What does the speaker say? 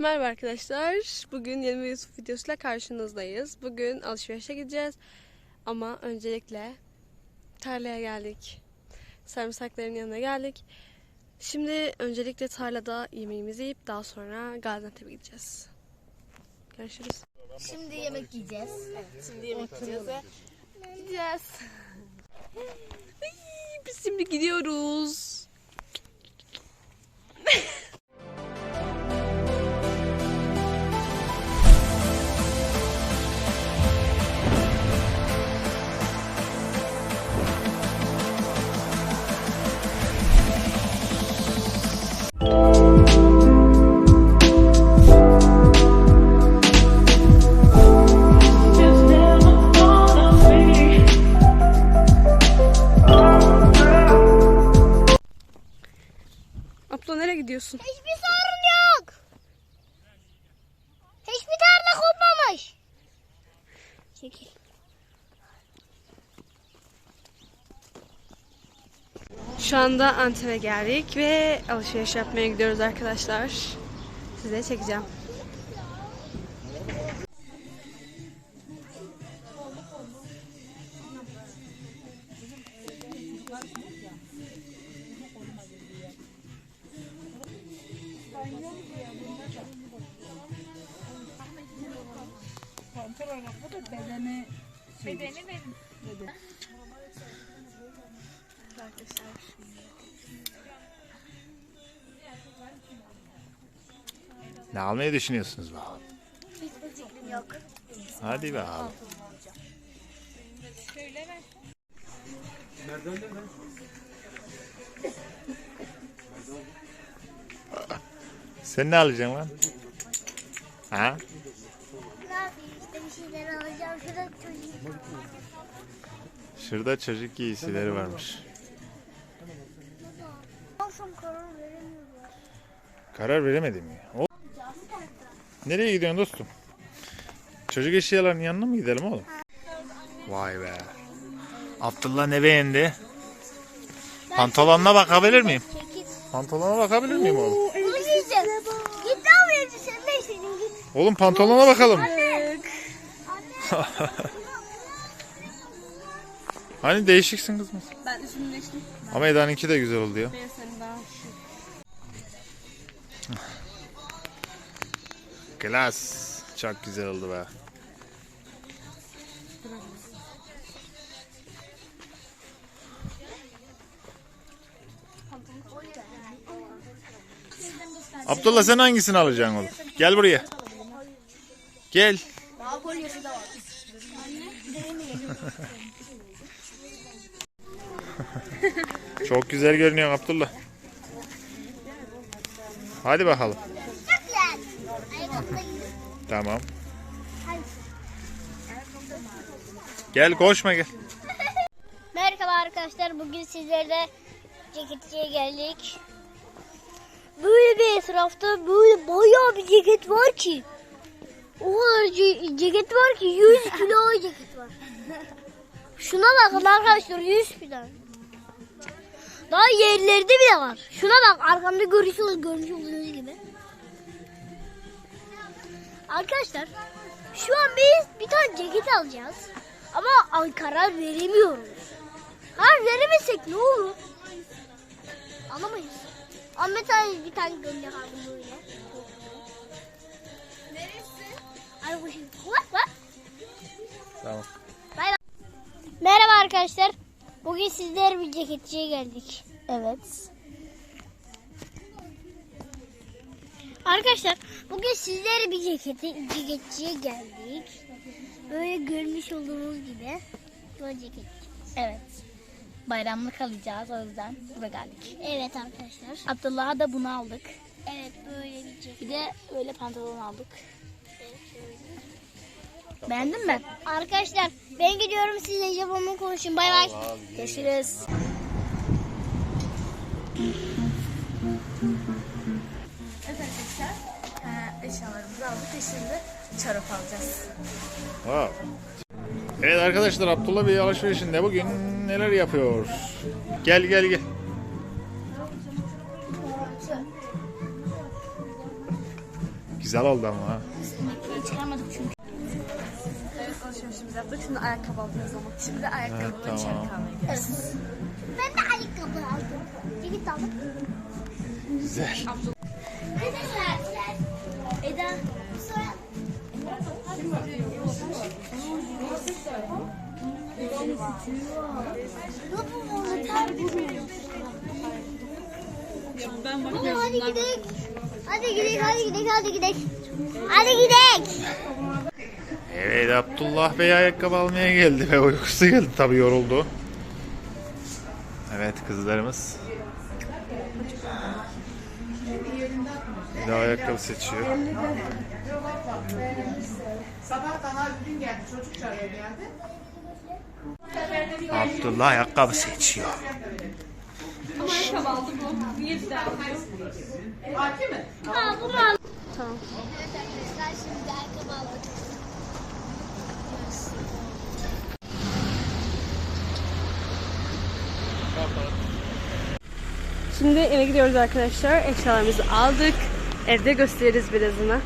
Merhaba arkadaşlar. Bugün yeni bir Yusuf videosuyla karşınızdayız. Bugün alışverişe gideceğiz. Ama öncelikle tarlaya geldik. Sarımsakların yanına geldik. Şimdi öncelikle tarlada yemeğimizi yiyip daha sonra Gaziantep'e gideceğiz. Görüşürüz. Şimdi yemek yiyeceğiz. şimdi yemek yiyeceğiz ve gideceğiz. Biz şimdi gidiyoruz. Gidiyorsun? Hiçbir sorun yok. Hiçbir tarla kopmamış. Çekil. Şu anda Antep'e geldik ve alışveriş yapmaya gidiyoruz arkadaşlar. Size çekeceğim. Ne almayı düşünüyorsunuz bakalım? Hiçbir fikrim yok. Hadi bakalım. Sen ne alacaksın lan? Ha? Şeyler alacağım. Şurada çocuk. Şurada çocuk giysileri varmış. Olsun karar veremiyorum. Karar veremedim mi? O... Nereye gidiyorsun dostum? Çocuk eşyalarının yanına mı gidelim oğlum? Vay be. Abdullah ne beğendi? Pantolonuna bakabilir miyim? Pantolona bakabilir miyim oğlum? Bunu giyeceğim. Git al elbiseni de senin git. Oğlum pantolona bakalım. Hani değişiksin kızım. Ben üstümü değiştim. Ama Eda'nınki de güzel oldu ya. Ben senin daha Klas. Çok güzel oldu be. Abdullah sen hangisini alacaksın oğlum? Gel buraya. Gel. Daha kolyesi de var. Çok güzel görünüyor Abdullah. Hadi bakalım. Tamam. Gel koşma gel. Merhaba arkadaşlar. Bugün sizlerle ceketçiye geldik. Böyle bir etrafta böyle bayağı bir ceket var ki. O kadar ce- ceket var ki 100 kilo ceket var. Şuna bakın arkadaşlar 100 kilo. Daha yerlerde bile var. Şuna bak arkamda görüyorsunuz görmüş olduğunuz gibi. Arkadaşlar şu an biz bir tane ceket alacağız. Ama karar veremiyoruz. Karar veremezsek ne olur? Anlamayız. Ahmet abi bir tane gömlek aldım böyle. Arkadaşlar. Bugün sizler bir ceketçiye geldik. Evet. Arkadaşlar bugün sizlere bir ceketi, ceketçiye geldik. Böyle görmüş olduğunuz gibi. Bu ceket. Evet. Bayramlık alacağız o yüzden buraya geldik. Evet arkadaşlar. Abdullah'a da bunu aldık. Evet böyle bir ceket. Bir de böyle pantolon aldık. Beğendin mi? Arkadaşlar ben gidiyorum sizle Japon'la konuşun. Bay bay. Görüşürüz. Evet arkadaşlar. Eşyalarımızı aldık ve şimdi çorap alacağız. Wow. Evet arkadaşlar Abdullah Bey alışverişinde bugün neler yapıyor? Gel gel gel. Güzel oldu ama ha. Çıkarmadık çünkü. Alışverişimizi yaptık. Şimdi ayakkabı alacağız ama. Şimdi ayakkabı Evet, ve tamam. çanta alacağız. Ben de ayakkabı aldım. Ceket aldım. Güzel. Eda. Sonra Oğlum hadi gidelim. Hadi gidelim, hadi gidelim, hadi gidelim. Hadi gidelim. Evet Abdullah Bey ayakkabı almaya geldi ve uykusu geldi tabii yoruldu. Evet kızlarımız. Bir de ayakkabı seçiyor. Sabahtan Halil'in geldi, çocuk çağırıyor geldi. Abdullah ayakkabı seçiyor. Baki mi? Ha, bunu al. Tamam. Evet arkadaşlar şimdi ayakkabı aldık. Şimdi eve gidiyoruz arkadaşlar. Eşyalarımızı aldık. Evde gösteririz birazını.